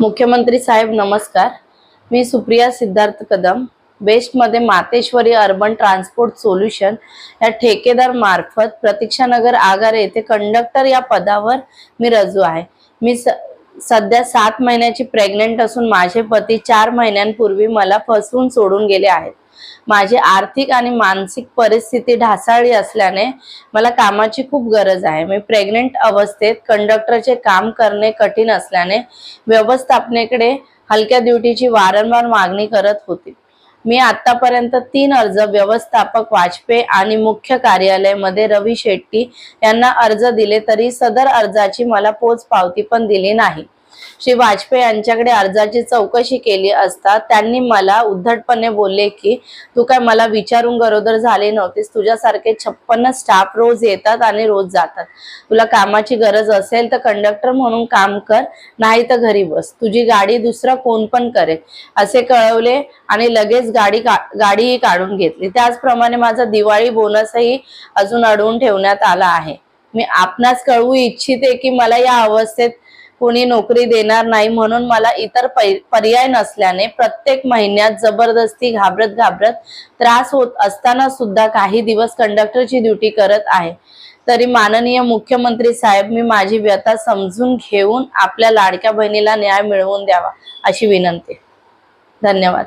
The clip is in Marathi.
मुख्यमंत्री साहेब नमस्कार. मी सुप्रिया सिद्धार्थ कदम बेस्टमध्ये मातेश्वरी अर्बन ट्रान्सपोर्ट सोल्युशन या ठेकेदार मार्फत प्रतीक्षानगर आगारे येथे कंडक्टर या पदावर मी रजू आहे. मी स सध्या सात महिन्याची प्रेग्नेंट असून माझे पती चार महिन्यांपूर्वी मला फसवून सोडून गेले आहेत. माझी आर्थिक आणि मानसिक परिस्थिती ढासाळली असल्याने मला कामाची खूप गरज आहे. मी प्रेग्नेंट अवस्थेत कंडक्टरचे काम करणे कठीण असल्याने व्यवस्थापनेकडे हलक्या ड्युटीची वारंवार मागणी करत होती. मी आतापर्यंत तीन अर्ज व्यवस्थापक वाजपेयी आणि मुख्य कार्यालयामध्ये रवी शेट्टी यांना अर्ज दिले तरी सदर अर्जाची मला पोच पावती पण दिली नाही. श्री वाजपेयी यांच्याकडे अर्जाची चौकशी केली असता त्यांनी मला उद्धटपणे बोलले की तू काय मला विचारून गरोदर झाली नव्हतीस? तुझ्यासारखे छप्पन्न स्टाफ रोज येतात आणि रोज जातात. तुला कामाची गरज असेल तर कंडक्टर म्हणून काम कर नाही तर घरी बस. तुझी गाडी दुसरा कोण पण करेल. असे कळवले आणि लगेच गाडी का गाडीही काढून घेतली. त्याचप्रमाणे माझा दिवाळी बोनसही अजून अडवून ठेवण्यात आला आहे. मी आपणास कळवू इच्छिते की मला या अवस्थेत कुणी नोकरी देणार नाही म्हणून मला इतर पै- पर्याय नसल्याने प्रत्येक महिन्यात जबरदस्ती घाबरत घाबरत त्रास होत असताना सुद्धा काही दिवस कंडक्टरची ड्युटी करत आहे. तरी माननीय मुख्यमंत्री साहेब मी माझी व्यथा समजून घेऊन आपल्या लाडक्या बहिणीला न्याय मिळवून द्यावा अशी विनंती. धन्यवाद.